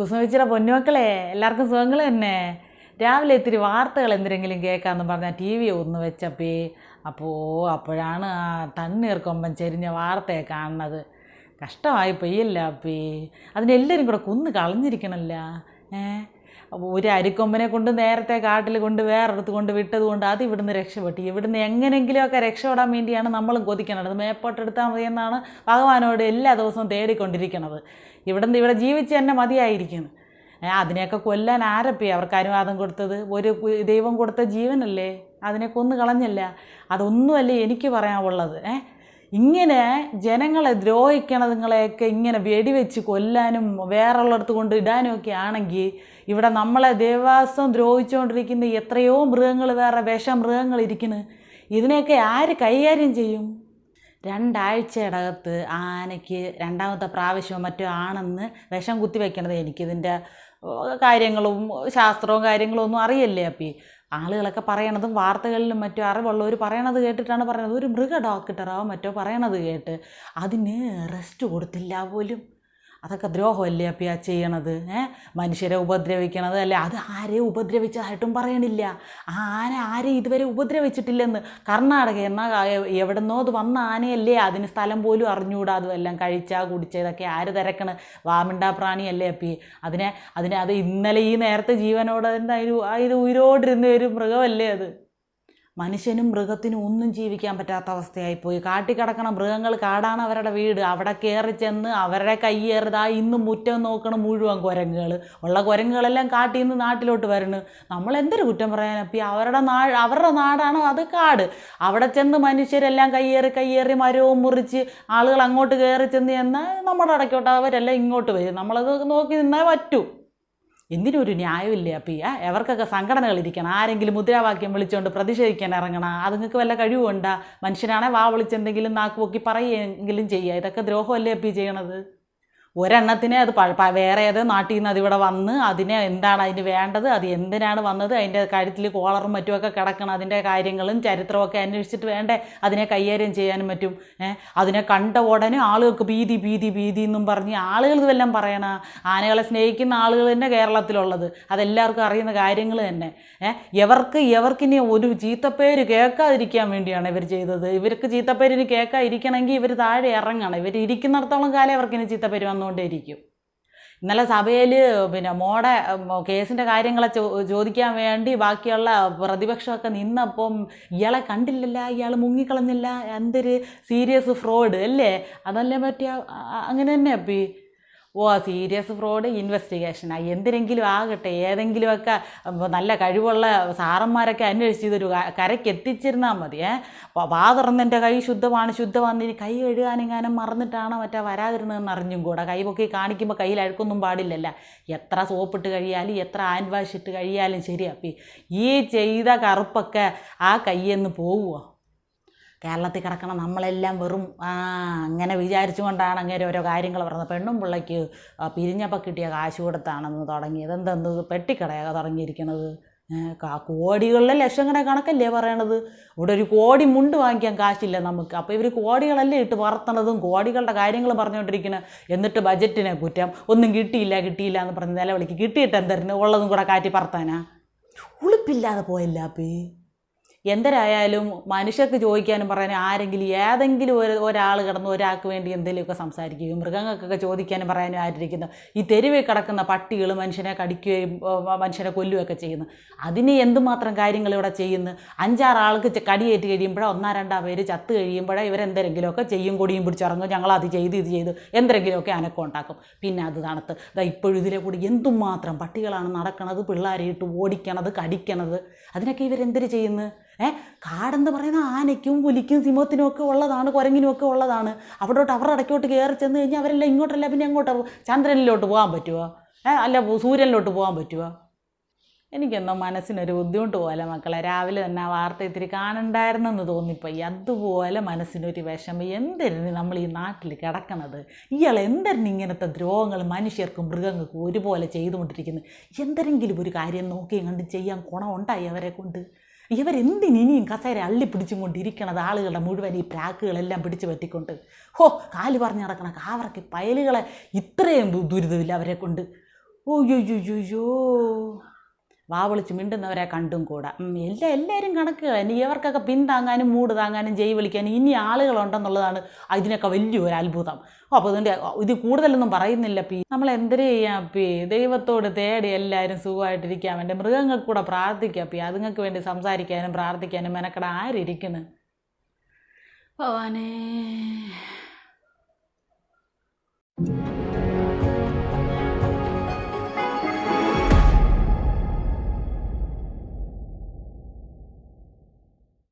കുസുമിച്ചിയുടെ പൊന്നുമക്കളെ എല്ലാവർക്കും സുഖങ്ങൾ തന്നെ. രാവിലെ ഇത്തിരി വാർത്തകൾ എന്തിനെങ്കിലും കേൾക്കാമെന്ന് പറഞ്ഞാൽ ടി വി ഒന്ന് വെച്ചപ്പേ അപ്പോൾ അപ്പോഴാണ് ആ തണ്ണീർക്കൊമ്പൻ ചെരിഞ്ഞ വാർത്തയെ കാണുന്നത്. കഷ്ടമായി പെയ്യല്ല അപ്പേ? അതിനെല്ലാവരും കൂടെ കുന്ന് കളഞ്ഞിരിക്കണല്ല. ഏ? അപ്പോൾ ഒരു അരിക്കൊമ്പനെ കൊണ്ട് നേരത്തെ കാട്ടിൽ കൊണ്ട് വേറെടുത്ത് കൊണ്ട് വിട്ടത് കൊണ്ട് അത് ഇവിടുന്ന് രക്ഷപ്പെട്ടു. ഇവിടുന്ന് എങ്ങനെയെങ്കിലുമൊക്കെ രക്ഷപ്പെടാൻ വേണ്ടിയാണ് നമ്മളും കൊതിക്കണത് മേപ്പോട്ടെടുത്താൽ മതി എന്നാണ് ഭഗവാനോട് എല്ലാ ദിവസവും തേടിക്കൊണ്ടിരിക്കണത് ഇവിടുന്ന് ഇവിടെ ജീവിച്ച് തന്നെ മതിയായിരിക്കുന്നു. അതിനെയൊക്കെ കൊല്ലാൻ ആരപ്പി അവർക്ക് അനുവാദം കൊടുത്തത്? ഒരു ദൈവം കൊടുത്ത ജീവനല്ലേ? അതിനെ കൊന്നു കളഞ്ഞല്ല. അതൊന്നുമല്ലേ എനിക്ക് പറയാനുള്ളത്? ഏ ഇങ്ങനെ ജനങ്ങളെ ദ്രോഹിക്കണതുങ്ങളെയൊക്കെ ഇങ്ങനെ വെടിവെച്ച് കൊല്ലാനും വേറുള്ളടത്ത് കൊണ്ട് ഇടാനും ഒക്കെ ആണെങ്കിൽ ഇവിടെ നമ്മളെ ദേവാസം ദ്രോഹിച്ചുകൊണ്ടിരിക്കുന്ന എത്രയോ മൃഗങ്ങൾ വേറെ വിഷമൃഗങ്ങൾ ഇരിക്കുന്നു. ഇതിനെയൊക്കെ ആര് കൈകാര്യം ചെയ്യും? രണ്ടാഴ്ചയുടെ അകത്ത് ആനയ്ക്ക് രണ്ടാമത്തെ പ്രാവശ്യമോ മറ്റോ ആണെന്ന് വിഷം കുത്തിവെക്കണത് എനിക്കിതിന്റെ കാര്യങ്ങളും ശാസ്ത്രവും കാര്യങ്ങളും ഒന്നും അറിയല്ലേ അപ്പി? ആളുകളൊക്കെ പറയണതും വാർത്തകളിലും മറ്റോ അറിവുള്ളവർ പറയണത് കേട്ടിട്ടാണ് പറയുന്നത്. ഒരു മൃഗ ഡോക്ടറോ മറ്റോ പറയണത് കേട്ട് അതിന് റെസ്റ്റ് കൊടുത്തില്ല പോലും. അതൊക്കെ ദ്രോഹമല്ലേ അപ്പം ആ ചെയ്യണത്? മനുഷ്യരെ ഉപദ്രവിക്കണത് അല്ലേ? അത് ആരെ ഉപദ്രവിച്ചതായിട്ടും പറയണില്ല. ആന ആരെ ഇതുവരെ ഉപദ്രവിച്ചിട്ടില്ലെന്ന്. കർണാടക എന്നാൽ എവിടുന്നോ അത് വന്ന ആനയല്ലേ? അതിന് സ്ഥലം പോലും അറിഞ്ഞുകൂടാ അതും എല്ലാം കഴിച്ചാ കുടിച്ചാൽ ഇതൊക്കെ ആര് തിരക്കണ്? വാമിണ്ടാ പ്രാണിയല്ലേ അപ്പി? അതിനെ അതിനെ അത് ഇന്നലെ ഈ നേരത്തെ ജീവനോട് ഒരു ഉയരോടിരുന്ന ഒരു മൃഗമല്ലേ അത്? മനുഷ്യനും മൃഗത്തിനും ഒന്നും ജീവിക്കാൻ പറ്റാത്ത അവസ്ഥയായി അവസ്ഥയായിപ്പോയി. കാട്ടിക്കിടക്കണ മൃഗങ്ങൾ കാടാണ് അവരുടെ വീട്. അവിടെ കയറി ചെന്ന് അവരുടെ കയ്യേറുതാ ഇന്ന് മുറ്റം നോക്കണം മുഴുവൻ കുരങ്ങുകൾ. ഉള്ള കുരങ്ങുകളെല്ലാം കാട്ടിൽ നിന്ന് നാട്ടിലോട്ട് വരണു. നമ്മൾ എന്തൊരു കുറ്റം പറയാൻ അപ്പം അവരുടെ നാ അവരുടെ നാടാണ്? അത് കാട്. അവിടെ ചെന്ന് മനുഷ്യരെല്ലാം കയ്യേറി കയ്യേറി മരവും മുറിച്ച് ആളുകൾ അങ്ങോട്ട് കയറി ചെന്ന് ചെന്നാൽ നമ്മുടെ ഇടയ്ക്കോട്ട് അവരെല്ലാം ഇങ്ങോട്ട് വരും. നമ്മളത് നോക്കി നിന്നാൽ പറ്റൂ. എന്തിനും ഒരു ന്യായമില്ലേ അപ്പം? ഈ എവർക്കൊക്കെ സംഘടനകൾ ഇരിക്കണം. ആരെങ്കിലും മുദ്രാവാക്യം വിളിച്ചുകൊണ്ട് പ്രതിഷേധിക്കാൻ ഇറങ്ങണം. അതുങ്ങൾക്ക് വല്ല കഴിവുണ്ടാ? മനുഷ്യനാണെ വാ വിളിച്ചെന്തെങ്കിലും നാക്ക് പൊക്കി പറയുകയെങ്കിലും ചെയ്യുക ഇതൊക്കെ ദ്രോഹമല്ലേ അപ്പീ ചെയ്യണത്? ഒരെണ്ണത്തിനെ അത് വേറെ ഏത് നാട്ടിൽ നിന്ന് അതിവിടെ വന്ന് അതിനെ എന്താണ് അതിന് വേണ്ടത് അത് എന്തിനാണ് വന്നത് അതിന്റെ കാര്യത്തിൽ കോളറും മറ്റുമൊക്കെ കിടക്കണം അതിന്റെ കാര്യങ്ങളും ചരിത്രമൊക്കെ അന്വേഷിച്ചിട്ട് വേണ്ടേ അതിനെ കൈകാര്യം ചെയ്യാനും പറ്റും. അതിനെ കണ്ട ഉടനെ ആളുകൾക്ക് ഭീതി ഭീതി ഭീതി എന്നും പറഞ്ഞ് ആളുകൾ ഇതെല്ലാം പറയണ ആനകളെ സ്നേഹിക്കുന്ന ആളുകൾ തന്നെ കേരളത്തിലുള്ളത്. അതെല്ലാവർക്കും അറിയുന്ന കാര്യങ്ങൾ തന്നെ. ഇവർക്ക് എവർക്കിനി ഒരു ചീത്തപ്പേര് കേൾക്കാതിരിക്കാൻ വേണ്ടിയാണ് ഇവർ ചെയ്തത്. ഇവർക്ക് ചീത്തപ്പേരിന് കേൾക്കാതിരിക്കണമെങ്കിൽ ഇവർ താഴെ ഇറങ്ങണം. ഇവർ ഇരിക്കുന്നിടത്തോളം കാലം അവർക്കിനി ചീത്തപ്പേര് വന്നുകൊണ്ടേയിരിക്കും ഇന്നലെ സഭയിൽ പിന്നെ മോടെ കേസിന്റെ കാര്യങ്ങളെ ചോദിക്കാൻ വേണ്ടി ബാക്കിയുള്ള പ്രതിപക്ഷമൊക്കെ നിന്നപ്പം ഇയാളെ കണ്ടില്ലല്ല ഇയാൾ മുങ്ങിക്കളഞ്ഞില്ല എന്തൊരു സീരിയസ് ഫ്രോഡ് അല്ലേ? അതല്ലേ പറ്റിയ അങ്ങനെ തന്നെ അപ്പി ഓ സീരിയസ് ഫ്രോഡ് ഇൻവെസ്റ്റിഗേഷനാണ് എന്തിനെങ്കിലും ആകട്ടെ ഏതെങ്കിലുമൊക്കെ നല്ല കഴിവുള്ള സാറന്മാരൊക്കെ അന്വേഷിച്ച് ഇതൊരു കരയ്ക്ക് എത്തിച്ചിരുന്നാൽ മതി ഏ? വ- തുറന്നെന്റെ കൈ ശുദ്ധമാണ് ശുദ്ധമാണ്. ഇനി കൈ കഴുകാനെങ്ങാനും മറന്നിട്ടാണോ മറ്റേ വരാതിരുന്നതെന്ന് അറിഞ്ഞും കൂടെ. കൈ പൊക്കി കാണിക്കുമ്പോൾ കയ്യിൽ അഴുക്കൊന്നും പാടില്ലല്ല. എത്ര സോപ്പിട്ട് കഴിയാലും എത്ര ഹാൻഡ് വാഷ് ഇട്ട് കഴിയാലും ശരി അപ്പി ഈ ചെയ്ത കറുപ്പൊക്കെ ആ കയ്യെന്ന് പോവുമോ കേരളത്തിൽ കിടക്കണ നമ്മളെല്ലാം വെറും ആ അങ്ങനെ വിചാരിച്ചുകൊണ്ടാണ് അങ്ങനെ ഓരോ കാര്യങ്ങൾ പറഞ്ഞത്. പെണ്ണും പിള്ളയ്ക്ക് പിരിഞ്ഞപ്പം കിട്ടിയ കാശ് കൊടുത്താണെന്ന് തുടങ്ങിയത്. എന്തെന്ത് പെട്ടിക്കടയാണ് തുടങ്ങിയിരിക്കണത്? കോടികളിലെ ലക്ഷങ്ങളുടെ കണക്കല്ലേ പറയണത്? ഇവിടെ ഒരു കോടി മുണ്ട് വാങ്ങിക്കാൻ കാശില്ല നമുക്ക്. അപ്പോൾ ഇവർ കോടികളല്ലേ ഇട്ട് പറത്തണതും കോടികളുടെ കാര്യങ്ങൾ പറഞ്ഞുകൊണ്ടിരിക്കുന്നത് എന്നിട്ട് ബജറ്റിനെ കുറ്റം ഒന്നും കിട്ടിയില്ല കിട്ടിയില്ല എന്ന് പറഞ്ഞ് നിലവിളിക്ക്. കിട്ടിയിട്ട് എന്തായിരുന്നു ഉള്ളതും കൂടെ കാറ്റി പറത്താനാ? ഉളുപ്പില്ലാതെ പോയല്ലേ അപ്പേ എന്തരായാലും മനുഷ്യർക്ക് ചോദിക്കാനും പറയാനും ആരെങ്കിലും ഏതെങ്കിലും ഒരു ഒരാൾ കിടന്ന് ഒരാൾക്ക് വേണ്ടി എന്തെങ്കിലുമൊക്കെ സംസാരിക്കുകയും മൃഗങ്ങൾക്കൊക്കെ ചോദിക്കാനും പറയാനും ആയിരിക്കുന്നു ഈ തെരുവിൽ കിടക്കുന്ന പട്ടികൾ മനുഷ്യനെ കടിക്കുകയും മനുഷ്യനെ കൊല്ലുകയൊക്കെ ചെയ്യുന്നു. അതിന് എന്തുമാത്രം കാര്യങ്ങൾ ഇവിടെ ചെയ്യുന്നു? അഞ്ചാറ് ആൾക്ക് കടിയേറ്റ് കഴിയുമ്പോഴോ ഒന്നാ രണ്ടാ പേര് ചത്ത് കഴിയുമ്പോഴേ ഇവരെന്തെങ്കിലുമൊക്കെ ചെയ്യും കൊടിയും പിടിച്ചിറങ്ങും ഞങ്ങൾ അത് ചെയ്ത് ഇത് ചെയ്ത് എന്തെങ്കിലുമൊക്കെ അനക്കം ഉണ്ടാക്കും. പിന്നെ അത് തണുത്ത്. ഇതാ ഇപ്പോഴും ഇതിലെ കൂടി എന്തുമാത്രം പട്ടികളാണ് നടക്കണത് പിള്ളേരെ ഇട്ട് ഓടിക്കണത് കടിക്കണത്. അതിനൊക്കെ ഇവരെന്തിന് ചെയ്യുന്നു? ഏ? കാടെന്ന് പറയുന്ന ആനയ്ക്കും പുലിക്കും സിംഹത്തിനും ഒക്കെ ഉള്ളതാണ് കുരങ്ങിനും ഒക്കെ ഉള്ളതാണ്. അവിടോട്ട് അവരുടെ ഇടയ്ക്കോട്ട് കയറി ചെന്ന് കഴിഞ്ഞാൽ അവരെല്ലാം ഇങ്ങോട്ടല്ല പിന്നെ എങ്ങോട്ടാ ചന്ദ്രനിലോട്ട് പോകാൻ പറ്റുമോ ഏ? അല്ല സൂര്യനിലോട്ട് പോകാൻ പറ്റുമോ എനിക്കെന്തോ മനസ്സിനൊരു ബുദ്ധിമുട്ട് പോലെ മക്കളെ. രാവിലെ തന്നെ ആ വാർത്ത ഇത്തിരി കാണണ്ടായിരുന്നെന്ന് തോന്നിപ്പോയി. അതുപോലെ മനസ്സിനൊരു വിഷമം. എന്തിനു നമ്മൾ ഈ നാട്ടിൽ കിടക്കണത്? ഇയാൾ എന്തിനു ഇങ്ങനത്തെ ദ്രോഹങ്ങൾ മനുഷ്യർക്കും മൃഗങ്ങൾക്കും ഒരുപോലെ ചെയ്തുകൊണ്ടിരിക്കുന്നത്? എന്തെങ്കിലും ഒരു കാര്യം നോക്കിയും കണ്ട് ചെയ്യാൻ ഗുണമുണ്ടായി അവരെ കൊണ്ട്. ഇവരെന്തിന് ഇനിയും കസേര അള്ളി പിടിച്ചും കൊണ്ടിരിക്കണത് ആളുകളുടെ മുഴുവൻ ഈ പ്രാക്കുകളെല്ലാം പിടിച്ചു പറ്റിക്കൊണ്ട്. ഹോ കാൽ പറഞ്ഞു നടക്കണ കാവറക്ക് പയലുകളെ ഇത്രയും ദുരിതമില്ല അവരെ കൊണ്ട് ഓയ്യോയ്യോയ്യോ വാ വിളിച്ച് മിണ്ടുന്നവരെ കണ്ടും കൂടാ. എല്ലാ എല്ലാവരും കണക്കുക ഇനി ഇവർക്കൊക്കെ പിന്താങ്ങാനും മൂട് താങ്ങാനും ജയ് വിളിക്കാനും ഇനി ആളുകളുണ്ടെന്നുള്ളതാണ് ഇതിനൊക്കെ വലിയൊരു അത്ഭുതം. അപ്പോൾ ഇതിന്റെ ഇത് കൂടുതലൊന്നും പറയുന്നില്ല. പി നമ്മൾ എന്തിനു ചെയ്യാം? പി ദൈവത്തോട് തേടി എല്ലാവരും സുഖമായിട്ടിരിക്കാൻ വേണ്ടി മൃഗങ്ങൾക്ക് കൂടെ പ്രാർത്ഥിക്കാം. പി അതുങ്ങൾക്ക് വേണ്ടി സംസാരിക്കാനും പ്രാർത്ഥിക്കാനും മെനക്കട ആരിയ്ക്കുന്നു ഭവാനേ.